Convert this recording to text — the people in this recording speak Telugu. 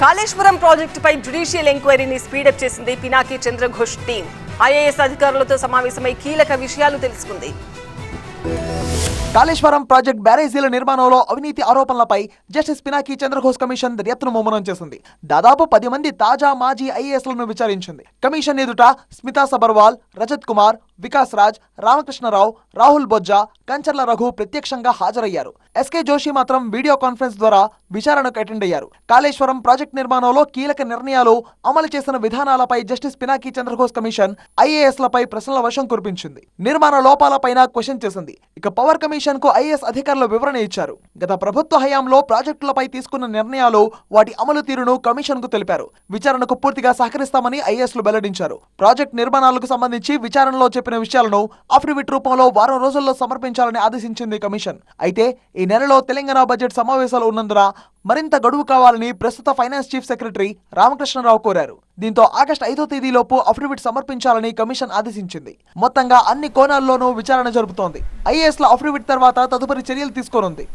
కాళేశ్వరం ప్రాజెక్టుపై జ్యుడిషియల్ ఎంక్వైరీని స్పీడప్ చేసింది పినాకి చంద్రఘోష్ టీం. ఐఏఎస్ అధికారులతో సమావేశమై కీలక విషయాలు తెలుసుకుంది. కాళేశ్వరం ప్రాజెక్ట్ బ్యారేజీల నిర్మాణంలో అవినీతి ఆరోపణలపై జస్టిస్ పినాకి చంద్రఘోష్ కమిషన్ దర్యాప్తును ముమ్మనం చేసింది. దాదాపు పది మంది తాజా మాజీ ఐఏఎస్లను విచారించింది. కమిషన్ ఎదుట స్మితా సబర్వాల్ రజత్ కుమార్ వికాస్ రాజ్ రామకృష్ణరావు రాహుల్ బొజ్జా కంచర్ల రఘు ప్రత్యక్షంగా హాజరయ్యారు. ఎస్కే జోషి మాత్రం వీడియో కాన్ఫరెన్స్ ద్వారా విచారణకు అటెండ్ అయ్యారు. కాళేశ్వరం ప్రాజెక్ట్ నిర్మాణంలో కీలక నిర్ణయాలు అమలు చేసిన విధానాలపై justice Pinaki Chandraghosh commission IAS లపై ప్రశ్నల వర్షం కురిపించింది. నిర్మాణ లోపాలపైన క్వశ్చన్ చేసింది. ఇక పవర్ కమిషన్కు ఐఏఎస్ అధికారులు వివరణ ఇచ్చారు. గత ప్రభుత్వ హయాంలో ప్రాజెక్టులపై తీసుకున్న నిర్ణయాలు వాటి అమలు తీరును కమిషన్కు తెలిపారు. విచారణకు పూర్తిగా సహకరిస్తామని ఐఏఎస్లు వెల్లడించారు. ప్రాజెక్ట్ నిర్మాణాలకు సంబంధించి విచారణలో చెప్పిన విషయాలను అఫిడవిట్ రూపంలో వారం రోజుల్లో సమర్పించాలని ఆదేశించింది కమిషన్. అయితే ఈ నెలలో తెలంగాణ బడ్జెట్ సమావేశాలు ఉన్నందున మరింత గడువు కావాలని ప్రస్తుత ఫైనాన్స్ చీఫ్ సెక్రటరీ రామకృష్ణరావు కోరారు. దీంతో ఆగస్టు ఐదో తేదీలోపు అఫిడవిట్ సమర్పించాలని కమిషన్ ఆదేశించింది. మొత్తంగా అన్ని కోణాల్లోనూ విచారణ జరుపుతోంది. ఐఏఎస్ల ల అఫిడవిట్ తర్వాత తదుపరి చర్యలు తీసుకోనుంది.